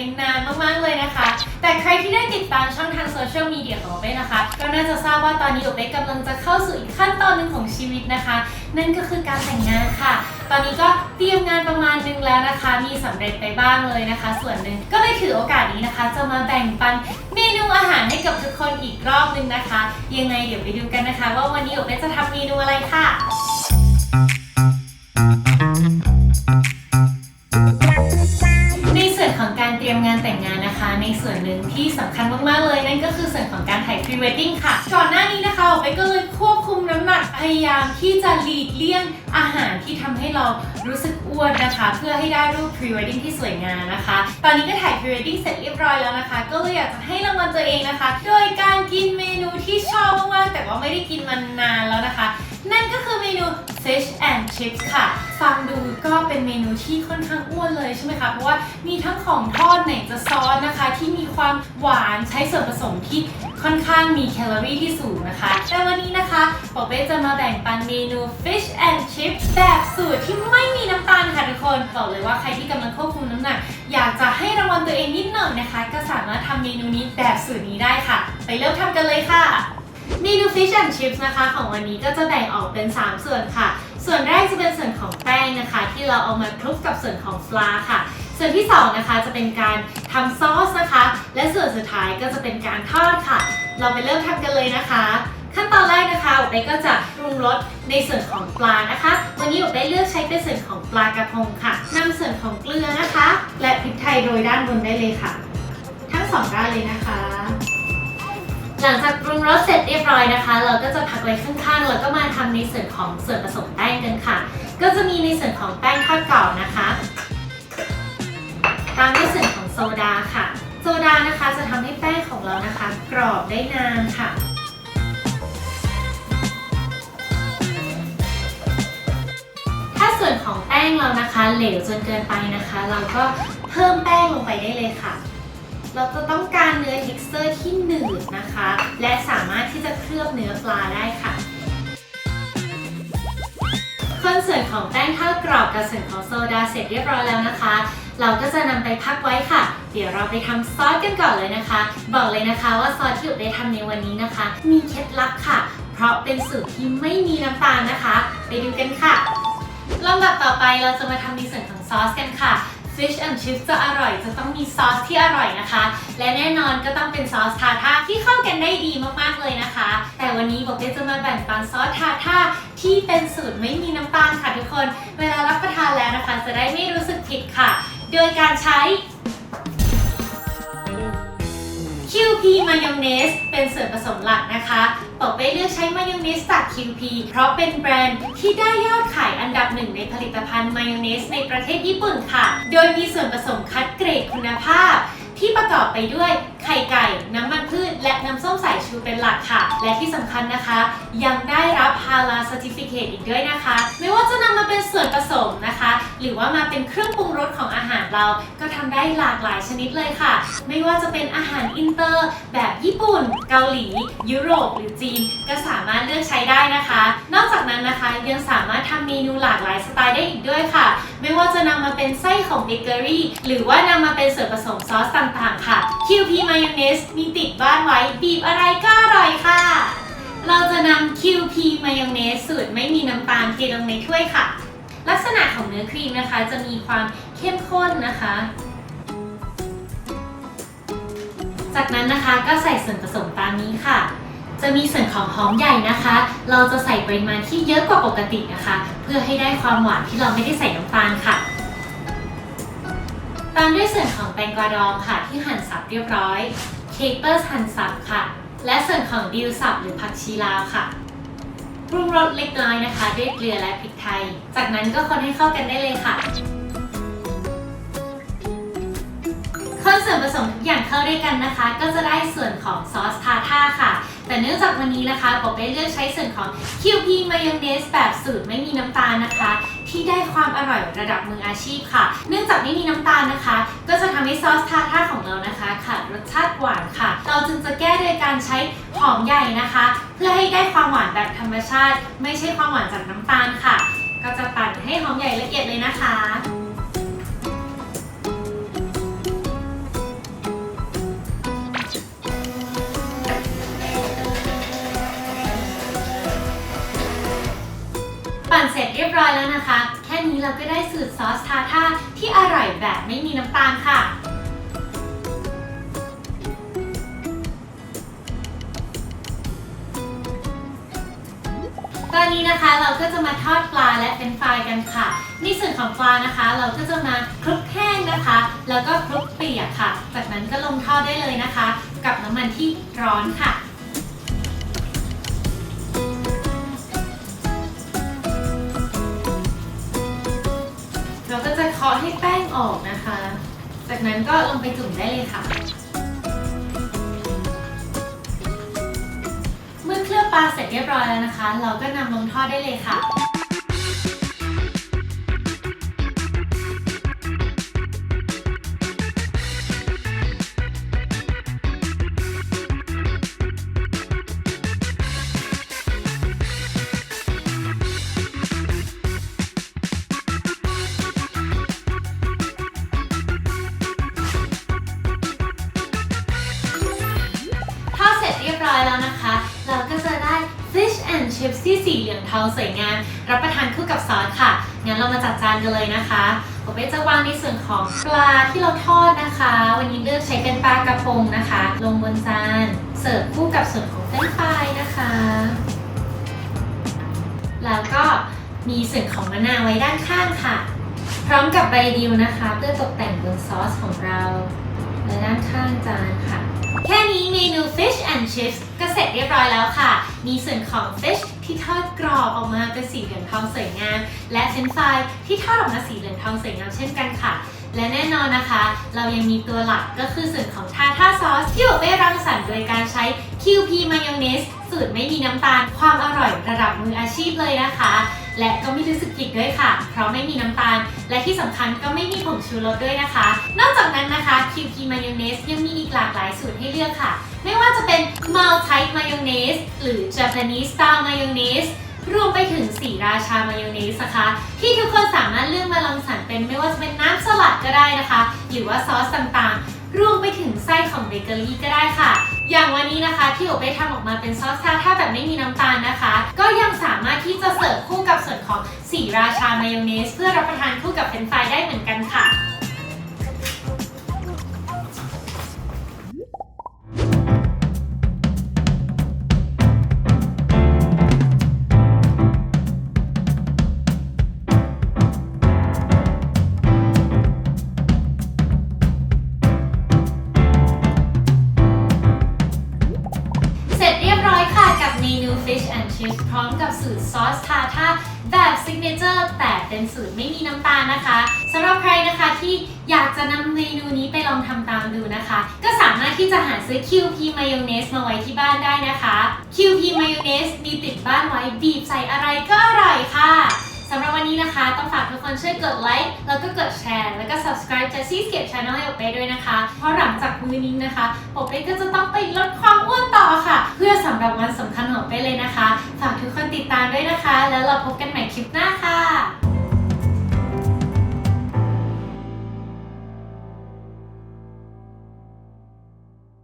ายกันนานมากๆเลยนะคะ แต่ใครที่ได้ติดตามช่องทางโซเชียลมีเดียของเป้นะคะ ก็น่าจะทราบว่าตอนนี้เป้กำลังจะเข้าสู่อีกขั้นตอนหนึ่งของชีวิตนะคะ นั่นก็คือการแต่งงานค่ะ ตอนนี้ก็เตรียมงานประมาณนึงแล้วนะคะ มีสำเร็จไปบ้างเลยนะคะ ส่วนหนึ่งก็เลยถือโอกาสนี้นะคะ จะมาแบ่งปันเมนูอาหารให้กับทุกคนอีกรอบนึงนะคะ ยังไงเดี๋ยวไปดูกันนะคะ ว่าวันนี้เป้จะทำเมนูอะไรค่ะ มากๆเลยนั่นก็คือส่วนของการถ่ายพรีเวดดิ้งค่ะก่อนหน้านี้นะคะออกไปก็เลยควบคุมน้ำหนักพยายามที่จะหลีกเลี่ยงอาหารที่ทำให้เรารู้สึกอ้วนนะคะ เพื่อให้ได้รูปพรีเวดดิ้งที่สวยงามนะคะ ตอนนี้ก็ถ่ายพรีเวดดิ้งเสร็จเรียบร้อยแล้วนะคะ ก็เลยอยากจะให้รางวัลตัวเองนะคะ โดยการกินเมนูที่ชอบมากๆแต่ว่าไม่ได้กินมานานแล้วนะคะ fish and chips ค่ะ ฟังดูก็เป็นเมนูที่ค่อนข้างอ้วนเลยใช่ไหมคะ เพราะว่ามีทั้งของทอดไหนจะซอสนะคะ ที่มีความหวานใช้ส่วนผสมที่ค่อนข้างมีแคลอรี่ที่สูงนะคะ แต่วันนี้นะคะปอเป้จะมาแบ่งปันเมนู fish and chips แบบสูตรที่ไม่มีน้ำตาลค่ะทุกคนบอกเลยว่าใครที่กำลังควบคุมน้ำหนักอยากจะให้รางวัลตัวเองนิดหน่อยนะคะ ก็สามารถทำเมนูนี้แบบสูตรนี้ได้ค่ะ ไปเริ่มทำกันเลยค่ะ เมนู Fish and Chips นะคะ ของวันนี้ก็จะแบ่งออกเป็น 3 ส่วนค่ะ ส่วนแรกจะเป็นส่วนของแป้งนะคะ ที่เราเอามาคลุกกับส่วนของปลาค่ะ ส่วนที่ 2 นะคะจะเป็นการทำซอสนะคะ และส่วนสุดท้ายก็จะเป็นการทอดค่ะ เราไปเริ่มทำกันเลยนะคะ ขั้นตอนแรกนะคะอุบได้ก็จะปรุงรสในส่วนของปลานะคะ วันนี้อุบได้เลือกใช้เป็นส่วนของปลากระพงค่ะนำส่วนของเกลือนะคะ และพริกไทยโรยด้านบนได้เลยค่ะ ทั้งสองด้านเลยนะคะ หลังจากปรุงรสเสร็จเรียบร้อยนะคะ เราก็จะพักไว้ข้างๆ แล้วก็มาทำในส่วนของส่วนผสมแป้งกันค่ะ ก็จะมีในส่วนของแป้งทอดกรอบนะคะ ตามด้วยส่วนของโซดาค่ะ โซดานะคะจะทำให้แป้งของเรานะคะ กรอบได้นานค่ะถ้าส่วนของแป้งเรานะคะ เหลวจนเกินไปนะคะ เราก็เพิ่มแป้งลงไปได้เลยค่ะ เราจะต้องการเนื้อ texture ที่หนืดนะคะ และสามารถที่จะเคลือบเนื้อปลาได้ค่ะคนส่วนของแป้งทอดกรอบกับส่วนของโซดาเสร็จเรียบร้อยแล้วนะคะ เราก็จะนำไปพักไว้ค่ะ เดี๋ยวเราไปทำซอสกันก่อนเลยนะคะ บอกเลยนะคะว่าซอสที่อุบได้ทำในวันนี้นะคะ มีเคล็ดลับค่ะ เพราะเป็นสูตรที่ไม่มีน้ำตาลนะคะ ไปดูกันค่ะลำดับต่อไปเราจะมาทำในส่วนของซอสกันค่ะ Fish and Chips จะอร่อยจะต้องมีซอสที่อร่อยนะคะ และแน่นอนก็ต้องเป็นซอสทาท่าที่เข้ากันได้ดีมากๆเลยนะคะ แต่วันนี้บอกเจะมาแบ่งปันซอสทาท่าที่เป็นสูตรไม่มีน้ำตาลค่ะทุกคน เวลารับประทานแล้วนะคะ จะได้ไม่รู้สึกผิดค่ะ โดยการใช้ QP มายองเนสเป็นส่วนผสมหลักนะคะปอกเป้เลือกใช้มายองเนสจาก QP เพราะเป็นแบรนด์ที่ได้ยอดขายอันดับหนึ่งในผลิตภัณฑ์มายองเนสในประเทศญี่ปุ่นค่ะ โดยมีส่วนผสมคัดเกรดคุณภาพที่ประกอบไปด้วย ไข่ไก่ น้ำมันพืช และน้ำส้มสายชูเป็นหลักค่ะ และที่สำคัญนะคะ ยังได้รับฮาลา l ร์ติฟิเคตอีกด้วยนะคะ ไม่ว่าจะนำมาเป็นส่วนผสมนะคะ หรือว่ามาเป็นเครื่องปรุงรสของอาหารเราก็ทำได้หลากหลายชนิดเลยค่ะ ไม่ว่าจะเป็นอาหารอินเตอร์ แบบญี่ปุ่น เกาหลี ยุโรป หรือจีน ก็สามารถเลือกใช้ได้นะคะ นอกจากนั้นนะคะยังสามารถทำเมนูหลากหลายสไตล์ได้อีกด้วยค่ะ ไม่ว่าจะนำมาเป็นไส้ของเบเกอรี่หรือว่านำมาเป็นส่วนผสมซอสต่างๆ ค่ะ QP Mayonnaise มีติดบ้านไว้บีบอะไรก็อร่อยค่ะ เราจะนำ QP Mayonnaise สูตรไม่มีน้ำตาลเทลงในถ้วยค่ะ ลักษณะของเนื้อครีมนะคะ จะมีความเข้มข้นนะคะ จากนั้นนะคะก็ใส่ส่วนผสมตามนี้ค่ะ จะมีส่วนของหอมใหญ่นะคะ เราจะใส่ปริมาณที่เยอะกว่าปกตินะคะ เพื่อให้ได้ความหวานที่เราไม่ได้ใส่น้ำตาลค่ะ ตามด้วยส่วนของแตงกวาดองค่ะที่หั่นสับเรียบร้อยเคเปอร์หั่นสับค่ะ และส่วนของดิวสับหรือผักชีลาวค่ะปรุงรสเล็กน้อยนะคะด้วยเกลือและพริกไทย จากนั้นก็คนให้เข้ากันได้เลยค่ะ คนส่วนผสมทุกอย่างเข้าด้วยกันนะคะ ก็จะได้ส่วนของซอ แต่เนื่องจากวันนี้นะคะปอได้เลือกใช้ส่วนของ QP Mayonnaise แบบสูตรไม่มีน้ำตาลนะคะ ที่ได้ความอร่อยระดับมืออาชีพค่ะ เนื่องจากไม่มีน้ำตาลนะคะ ก็จะทำให้ซอสทาท่าของเรานะคะขาดรสชาติหวานค่ะ เราจึงจะแก้โดยการใช้หอมใหญ่นะคะ เพื่อให้ได้ความหวานแบบธรรมชาติ ไม่ใช่ความหวานจากน้ำตาลค่ะ ก็จะปั่นให้หอมใหญ่ละเอียดเลยนะคะ ปั่นเสร็จเรียบร้อยแล้วนะคะ แค่นี้เราก็ได้สูตรซอสทาท่าที่อร่อยแบบไม่มีน้ำตาลค่ะ ตอนนี้นะคะเราก็จะมาทอดปลาและเฟรนฟรายกันค่ะ ในส่วนของปลานะคะ เราก็จะมาคลุกแห้งนะคะ แล้วก็คลุกเปียกค่ะ จากนั้นก็ลงทอดได้เลยนะคะ กับน้ำมันที่ร้อนค่ะ เราก็จะเคาะให้แป้งออกนะคะ จากนั้นก็ลงไปจุ่มได้เลยค่ะ เมื่อเคลือบปลาเสร็จเรียบร้อยแล้วนะคะ เราก็นำลงทอดได้เลยค่ะ fish and chips ที่สีเหลืองทองสวยงามรับประทานคู่กับซอสค่ะ งั้นเรามาจัดจานกันเลยนะคะผมจะวางในส่วนของปลาที่เราทอดนะคะ วันนี้เลือกใช้เป็นปลากระพงนะคะ ลงบนจานเสิร์ฟคู่กับส่วนของเฟรนช์ฟรายนะคะ แล้วก็มีส่วนของมะนาวไว้ด้านข้างค่ะ พร้อมกับใบดิวนะคะ เพื่อตกแต่งบนซอสของเราและด้านข้างจานค่ะ แค่นี้เมนู fish and chips ก็เสร็จเรียบร้อยแล้วค่ะ มีส่วนของ fish ที่ทอดกรอบออกมาเป็นสีเหลืองทองสวยงาม และเฟรนฟรายที่ทอดออกมาสีเหลืองทองสวยงามเช่นกันค่ะ และแน่นอนนะคะ เรายังมีตัวหลักก็คือส่วนของทาท่าซอสที่อบเป้รังสรรค์โดยการใช้ QP มายองเนสสูตรไม่มีน้ำตาลความอร่อยระดับมืออาชีพเลยนะคะ และก็ไม่รู้สึกผิดด้วยค่ะ เพราะไม่มีน้ำตาล และที่สำคัญก็ไม่มีผงชูรสด้วยนะคะ นอกจากนั้นนะคะ QP Mayonnaise ยังมีอีกหลากหลายสูตรให้เลือกค่ะ ไม่ว่าจะเป็น Maltite Mayonnaise หรือ Japanese Style Mayonnaise รวมไปถึงสีราชามายองเนสนะคะ ที่ทุกคนสามารถเลือกมาลองสรรเป็นไม่ว่าจะเป็นน้ำสลัดก็ได้นะคะ หรือว่าซอสต่างๆ รวมไปถึงไส้ของเบเกอรี่ก็ได้ค่ะ อย่างวันนี้นะคะที่โอไป้ทำออกมาเป็นซอสซาถ้าแบบไม่มีน้ำตาลนะคะ ก็ยังสามารถที่จะเสิร์ฟคู่กับส่วนของสีราชามายองเนส เพื่อรับประทานคู่กับเฟรนฟรายได้เหมือนกัน พร้อมกับสูตรซอสทาท่าแบบซิกเนเจอร์แต่เป็นสูตรไม่มีน้ำตาลนะคะสำหรับใครนะคะที่อยากจะนำเมนูนี้ไปลองทำตามดูนะคะ ก็สามารถที่จะหาซื้อ QP Mayonnaise มาไว้ที่บ้านได้นะคะ QP Mayonnaise มีติดบ้านไว้บีบใส่อะไรก็อร่อยค่ะ สำหรับวันนี้นะคะต้องฝากทุกคนช่วยกดไลค์แล้วก็กดแชร์ แล้วก็ subscribe Jessie Skip Channel ให้โอเป้ด้วยนะคะ เพราะหลังจากมื้อนี้นะคะปอเป้ก็จะต้องไปลดความอ้วนต่อค่ะ เพื่อสำหรับวันสำคัญของเป้เลยนะคะ ฝากทุกคนติดตามด้วยนะคะ แล้วเราพบกันใหม่คลิปหน้าค่ะ